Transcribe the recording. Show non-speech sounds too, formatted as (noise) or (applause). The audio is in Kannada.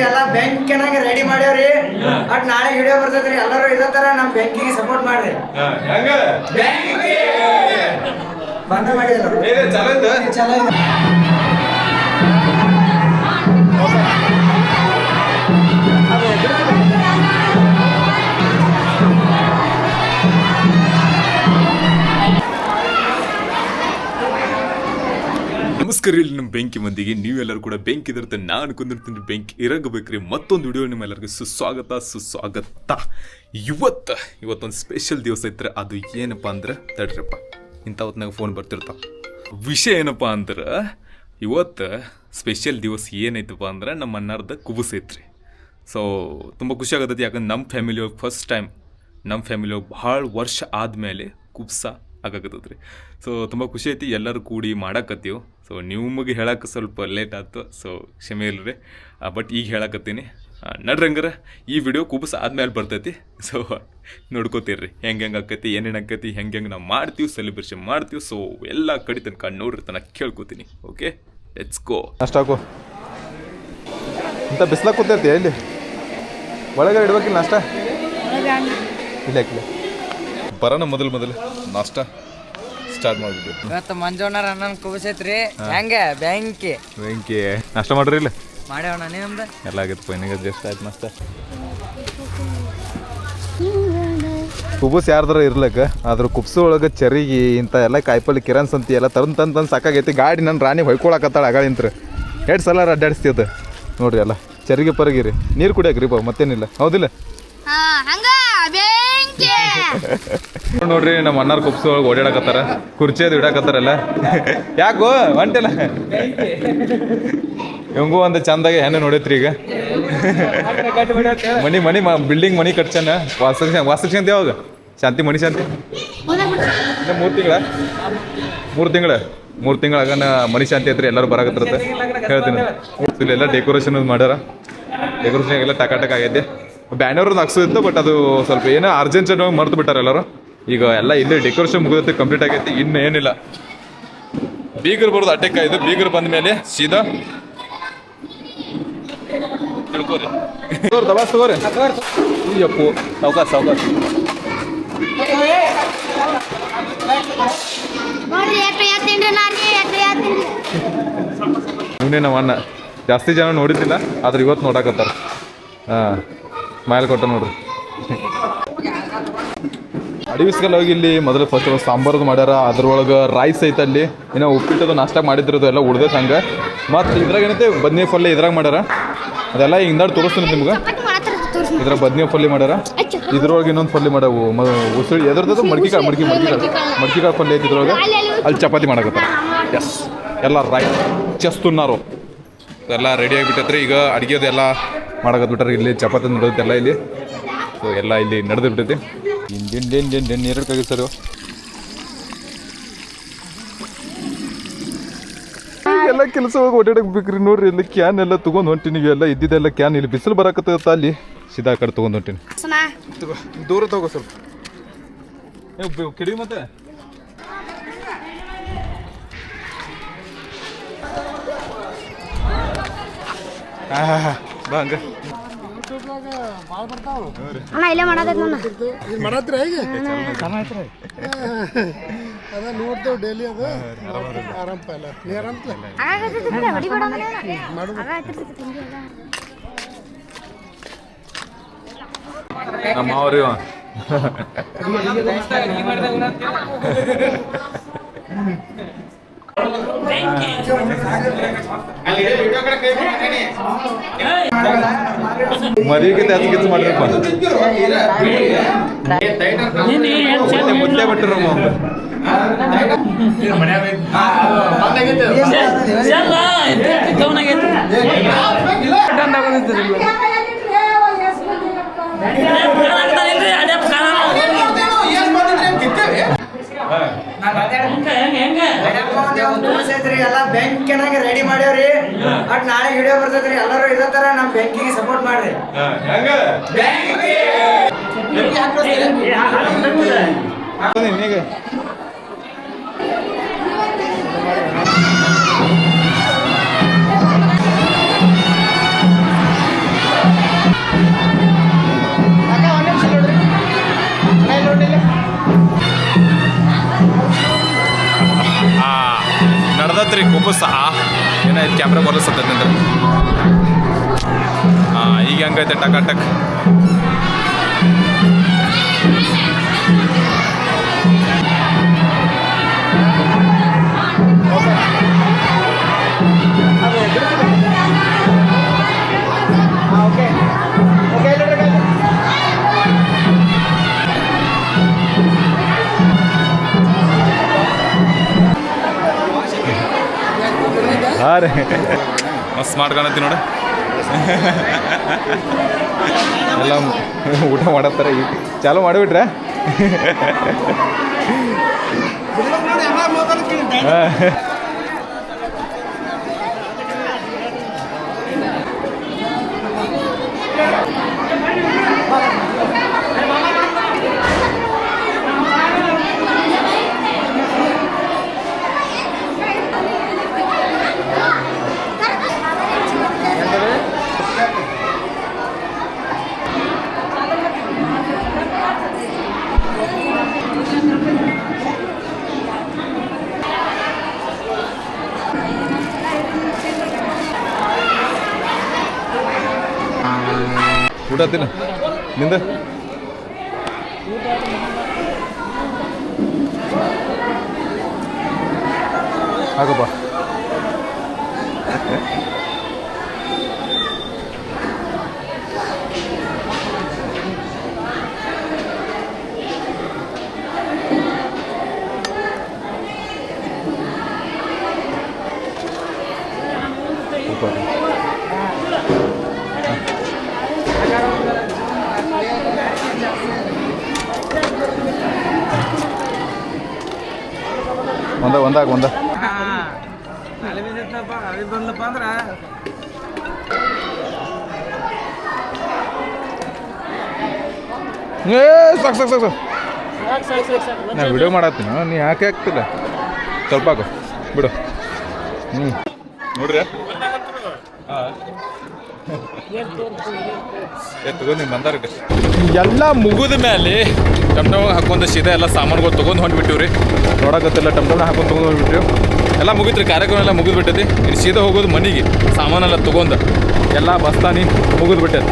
ಎಲ್ಲ ಬೆಂಕಿನಾಗ ರೆಡಿ ಮಾಡ್ಯಾವ್ರಿ. ಬಟ್ ನಾಳೆ ವಿಡಿಯೋ ಬರ್ತೈತ್ರಿ ಎಲ್ಲರೂ ಇದೇ ತರ ನಮ್ ಬ್ಯಾಂಕಿಗೆ ಸಪೋರ್ಟ್ ಮಾಡ್ರಿ. ಹೆಂಗ? ಬಂದ ಮಾಡಿದ್ರು ಏನೇ ಚಲೋ ಚಲೋ ನಮಸ್ಕಾರ ಇಲ್ಲಿ ನಮ್ಮ ಬೆಂಕಿ ಮಂದಿಗೆ. ನೀವೆಲ್ಲರೂ ಕೂಡ ಬೆಂಕಿ ಇದಿರುತ್ತೆ ನಾನು ಕುಂದಿರ್ತೀನಿ ಬೆಂಕಿ. ಇರಗಬೇಕ್ರಿ, ಮತ್ತೊಂದು ವಿಡಿಯೋ ನಿಮ್ಮೆಲ್ಲರಿಗೂ ಸುಸ್ವಾಗತ ಸುಸ್ವಾಗತ. ಇವತ್ತು, ಇವತ್ತೊಂದು ಸ್ಪೆಷಲ್ ದಿವಸ ಐತ್ರಿ ಅದು ಏನಪ್ಪ ಅಂದ್ರೆ, ತಡ್ರಪ್ಪ, ಇಂಥ ಹೊತ್ನಾಗ ಫೋನ್ ಬರ್ತಿರ್ತಾವ. ವಿಷಯ ಏನಪ್ಪ ಅಂದ್ರೆ, ಇವತ್ತು ಸ್ಪೆಷಲ್ ದಿವಸ ಏನೈತಪ್ಪ ಅಂದ್ರೆ ನಮ್ಮ ಅನ್ನಾರ್ದ ಕುಬುಸ್ ಐತ್ರಿ. ಸೊ ತುಂಬ ಖುಷಿ ಆಗತೈತಿ, ಯಾಕಂದ್ರೆ ನಮ್ಮ ಫ್ಯಾಮಿಲಿ ಒಳಗೆ ಫಸ್ಟ್ ಟೈಮ್ ನಮ್ಮ ಫ್ಯಾಮಿಲಿ ಒಳಗೆ ಭಾಳ ವರ್ಷ ಆದಮೇಲೆ ಕುಬ್ಸ ಆಗಾಕತ್ತದ್ರಿ ಸೊ ತುಂಬ ಖುಷಿ ಐತಿ ಎಲ್ಲರೂ ಕೂಡಿ ಮಾಡಾಕತ್ತೀವಿ. ಸೊ ನಿಮಗೆ ಹೇಳಕ್ಕೆ ಸ್ವಲ್ಪ ಲೇಟ್ ಆಯ್ತು ಸೊ ಕ್ಷಮೆ ಇಲ್ರಿ. ಬಟ್ ಈಗ ಹೇಳಕತ್ತೀನಿ. ನಡ್ರಿ ನಡ್ರಂಗರ ಈ ವಿಡಿಯೋ ಕುಬಸ್ ಆದ್ಮೇಲೆ ಬರ್ತೈತಿ. ಸೊ ನೋಡ್ಕೋತೀರಿ ಹೆಂಗೆ ಹೆಂಗೆ ಆಕೈತಿ ಏನೇನು ಆಕೈತಿ ಹೆಂಗೆ ಹೆಂಗೆ ನಾವು ಮಾಡ್ತೀವಿ ಸೆಲೆಬ್ರೇಷನ್ ಮಾಡ್ತೀವಿ. ಸೊ ಎಲ್ಲ ಕಡೆ ತನಕ ನೋಡ್ರಿ ತನಕ ಕೇಳ್ಕೊತೀನಿ. ಓಕೆ ಲೆಟ್ಸ್ ಗೋ ಅಷ್ಟಾಕು ಅಂತ ಬಿಸ್ಲಾಗ ಕೂತೈತಿ ಎಲ್ಲಿ ಒಳಗಡೆ ಇಡ್ಬೇಕಿಲ್ಲ ಅಷ್ಟೇ ಇಲ್ಲ ಇಲ್ಲ. ಬರೋಣ ಮೊದಲು ಮೊದಲು. ನಾಷ್ಟ ಸ್ಟಾರ್ಟ್ ಮಾಡಿಬಿಟ್ಟು. ಇವತ್ತು ಮಂಜೋಣ ಅಣ್ಣನ ಕುಬಸೈತ್ರಿ. ಹೆಂಗೆ? ಬ್ಯಾಂಕಿ ಬೆಂಕಿ. ನಾಷ್ಟ ಮಾಡ್ರಿ ಇಲ್ಲ? ಮಾಡ್ಯಾವಣ ನಿಮ್ದು? ಎಲ್ಲ ಆಗೈತೆ ಪೈನಿಗೆ ಜಸ್ಟ್ ಆಯ್ತು ನಾಷ್ಟ. ಕುಬುಸ್ ಯಾರ್ದಾರ ಇರ್ಲಕ್ಕ ಅದ್ರ ಕುಬ್ಸು ಒಳಗೆ ಚರಿಗೆ ಇಂಥ ಎಲ್ಲ ಕಾಯಿಪಲ್ಲೆ ಕಿರಣ್ ಸಂತಿ ಎಲ್ಲ ತಂದು ತಂದು ತಂದು ಸಾಕಾಗೈತಿ. ಗಾಡಿ ನನ್ನ ರಾಣಿ ಹೊಯ್ಕೊಳಕತ್ತಾಳ ಅಗಳಿಂತ್ರ ಎರಡು ಸಲ ಅದು. ನೋಡ್ರಿ ಎಲ್ಲ ಚರಿಗೆ ಪರಗಿರಿ ನೀರು ಕುಡಿಯಾಕ್ರಿ ಬಾ ಮತ್ತೇನಿಲ್ಲ. ಹೌದಿಲ್ಲ? (laughs) ನೋಡ್ರಿ, ನಮ್ಮ ಅಣ್ಣಾರ್ ಕುಪ್ಸ ಒಳಗೆ ಓಡಾಡಕತ್ತಾರ. ಕುರ್ಚಿ ಅದು ಇಡಾಕತ್ತಾರಲ್ಲ. (laughs) ಯಾಕೋ? ಹೊಂಟಿಲ್ಲ ಹೆಂಗೂ ಒಂದು ಚಂದಾಗಿ ಹೆಣ್ಣು ನೋಡೈತ್ರಿ ಈಗ. (laughs) ಮನಿ ಮನಿ ಬಿಲ್ಡಿಂಗ್ ಮನಿ ಕಟ್ಸನ ವಾಸ ವಾಸಕ್ಷಂತ ಯಾವಾಗ? ಶಾಂತಿ, ಮನಿ ಶಾಂತಿ. ಮೂರು ತಿಂಗಳ? ಮೂರು ತಿಂಗಳ? ಮೂರು ತಿಂಗಳಾಗನ ಮನಿ ಶಾಂತಿ ಐತ್ರಿ, ಎಲ್ಲರೂ ಬರಾಕತ್ತಿರತ್ತೆ. ಹೇಳ್ತೀನಿ. ಎಲ್ಲ ಡೆಕೋರೇಷನ್ ಮಾಡ್ಯಾರ. ಡೆಕೋರೇಷನ್ ಎಲ್ಲ ಟಕಾಟಕ ಆಗೈತಿ. ಬ್ಯಾನರ್ ಹಾಕ್ಸಿತ್ತು ಬಟ್ ಅದು ಸ್ವಲ್ಪ ಏನೋ ಅರ್ಜೆಂಟ್ ಮರ್ತು ಬಿಟ್ಟಾರೆ ಎಲ್ಲರೂ. ಈಗ ಎಲ್ಲ ಇಲ್ಲಿ ಡೆಕೋರೇಷನ್ ಮುಗಿದೈತಿ ಕಂಪ್ಲೀಟ್ ಆಗೈತಿ ಇನ್ನು ಏನಿಲ್ಲ. ಬೀಗರ್ ಬರೋದು ಅಟೆಕ್ ಆಯ್ತು ಬೀಗರ್ ಬಂದ ಮೇಲೆ ಸೀದಾ. ತಿಳ್ಕೊರಿ. ದಬಾಸ್ ತಗೋರಿ. ಅಯ್ಯಪ್ಪು ಸಾವ್ಕಾಶ ಸಾವ್ಕಾಶ ಇವನೇ ನಮ್ಮ ಅಣ್ಣ. ಜಾಸ್ತಿ ಜನ ನೋಡಿದ್ದಿಲ್ಲ ಆದ್ರೆ ಇವತ್ತು ನೋಡಕತ್ತಾರ. ಹಾಂ. ಮೈಲ್ ಕೊಟ್ಟ ನೋಡ್ರಿ. ಅಡಿವಿಸ್ಕಲ್ಲಿ ಹೋಗಿ ಇಲ್ಲಿ ಮೊದಲು ಫಸ್ಟ್ ಸಾಂಬಾರದು ಮಾಡ್ಯಾರ. ಅದ್ರೊಳಗೆ ರೈಸ್ ಐತೆ ಅಲ್ಲಿ. ಇನ್ನು ಉಪ್ಪಿಟ್ಟದು ನಾಷ್ಟ ಮಾಡಿದ್ರದು ಎಲ್ಲ ಉಳ್ದೈತೆ ಹಂಗೆ. ಮತ್ತು ಇದ್ರಾಗ ಏನೈತೆ? ಬದ್ನೆ ಪಲ್ಲೆ ಇದ್ರಾಗ ಮಾಡ್ಯಾರ. ಅದೆಲ್ಲ ಹಿಂದಾಡ್ ತೋರಿಸ್ತೀನಿ ನಿಮ್ಗೆ. ಇದ್ರ ಬದ್ನೆ ಪಲ್ಲೆ ಮಾಡ್ಯಾರ. ಇದ್ರೊಳಗೆ ಇನ್ನೊಂದು ಪಲ್ಲೆ ಮಾಡವು ಉಸಿರು ಎದ್ರದ್ದು ಮಡ್ಕಿ ಕಾಳು ಮಡ್ಕಿ ಮಡ್ಕಿ. ಕಾಳು ಮಡ್ಕಿ ಕಾಳು ಪಲ್ಯ ಇದ್ರೊಳಗೆ. ಅಲ್ಲಿ ಚಪಾತಿ ಮಾಡಕತ್ತಾರ. ಎಸ್ ಎಲ್ಲ ರೈಸ್ ಚೆಸ್ ಎಲ್ಲ ರೆಡಿ ಆಗಿಬಿಟ್ಟತ್ರಿ. ಈಗ ಅಡುಗೆದೆಲ್ಲ ಎಲ್ಲ ಬಿಟ್ಟಾರೆ. ಇಲ್ಲಿ ಚಪಾತಿ ನಡೆದೈತೆ ಎಲ್ಲ ಇಲ್ಲಿ. ಸೊ ಎಲ್ಲ ಇಲ್ಲಿ ನಡೆದು ಬಿಟ್ಟೈತಿ. ಇಂಜಿನ್ ಡೇನ್ ಡೇನ್ ಡೇನ್ ಎರಡು ಕೈ ಸರ್. ಎಲ್ಲ ಕೆಲಸ ಹೋಗಿ ಓಡಾಡಕ್ಕೆ ಬೇಕ್ರಿ ನೋಡ್ರಿ. ಇಲ್ಲಿ ಕ್ಯಾನ್ ಎಲ್ಲ ತಗೊಂಡ್ ಹೊಂಟಿನಿ. ಎಲ್ಲ ಇದ್ದಿದ್ದೆಲ್ಲ ಕ್ಯಾನ್ ಇಲ್ಲಿ ಬಿಸಿಲು ಬರಕತ್ತ ಅಲ್ಲಿ. ಸಿದಾ ಕಡೆ ತಗೊಂಡ್ ಹೊಂಟಿನಿ. ದೂರ ತಗೋ ಸ್ವಲ್ಪ. ಕಿಡಿ ಮತ್ತೆ? ಬಾ ಹಂಗ. ಅಣ್ಣ ಇಲ್ಲೇ ಮಾಡತೈತಿ ನನ್ನ ಮಾಡತ್ರಿ ಹೇಗೆ? ಅದ ನೋಡ್ತೇವೆ ಡೈಲಿ ಅದು. ಆರಾಮ್ ತಿಂಡಿ ಅದ. ನಮ್ಮ ಮಾವರಿ ಮದುವೆಗೆ ಜಾಸ್ತಿ ಕೆಲಸ ಮಾಡ್ಬೇಕು ಮತ್ತೆ ಮುದ್ದೆ ಬಿಟ್ಟರು ಎಲ್ಲ ಬೆಂಕಿನಾಗ ರೆಡಿ ಮಾಡ್ಯಾವ್ರಿ ಬಟ್ ನಾಳೆ ವಿಡಿಯೋ ಬರ್ತೈತ್ರಿ ಎಲ್ಲರೂ ಇದೇ ತರ ನಮ್ ಬ್ಯಾಂಕಿಗೆ ಸಪೋರ್ಟ್ ಮಾಡ್ರಿ ನಿನಗೆ ಸ ಏನಾಯ್ತು ಕ್ಯಾಮ್ರಾ ಬರ್ಲಿಸತ್ತೆ ನಿಂದ್ರೆ ಹಾಂ ಈಗ ಹೆಂಗೈತೆ ಟಕ ಟಕ್ ಹಾಂ ರೀ ಮಸ್ತ್ ಸ್ಮಾರ್ಟ್ ನೋಡಿ. ಎಲ್ಲ ಊಟ ಮಾಡತ್ತಾರೆ ಈಗ ಚಾಲು ಮಾಡಿಬಿಟ್ರೆ? ಊಟ ತಿನ್ನ. ನಿಂದ? ಹಾಕಪ್ಪ ಒಂದ ಒಂದಾಗ ಒಂದ. ನಾ ವಿಡಿಯೋ ಮಾಡತ್ತೀನಿ. ನೀ ಯಾಕೆ ಆಗ್ತಿಲ್ಲ ಸ್ವಲ್ಪ ಬಿಡು. ಹ್ಞೂ ನೋಡ್ರಿ. ತಗೊಂಡು ಬಂದಾರ ಎಲ್ಲ ಮುಗಿದ ಮೇಲೆ ಟಮ್ಟಮ್ ಹಾಕೊಂಡ ಸೀದಾ ಎಲ್ಲ ಸಾಮಾನುಗಳು ತೊಗೊಂಡು ಹೊಂಟ್ಬಿಟ್ಟಿವ್ರಿ. ರೀ ನೋಡಕತ್ತಿಲ್ಲ ಟಮ್ ಟಮ್ ಹಾಕೊಂಡು ತೊಗೊಂಡು ಹೊಂಟ್ಬಿಟ್ಟಿವಿ ಎಲ್ಲ ಮುಗಿತ್ರಿ ಕಾರ್ಯಕ್ರಮ ಎಲ್ಲ ಮುಗಿದ್ಬಿಟ್ಟೈತಿ. ಇನ್ನು ಸೀದಾ ಹೋಗೋದು ಮನೆಗೆ ಸಾಮಾನೆಲ್ಲ ತೊಗೊಂಡು. ಎಲ್ಲ ಬಸ್ತಾನಿ ಮುಗಿದು ಬಿಟ್ಟೈತಿ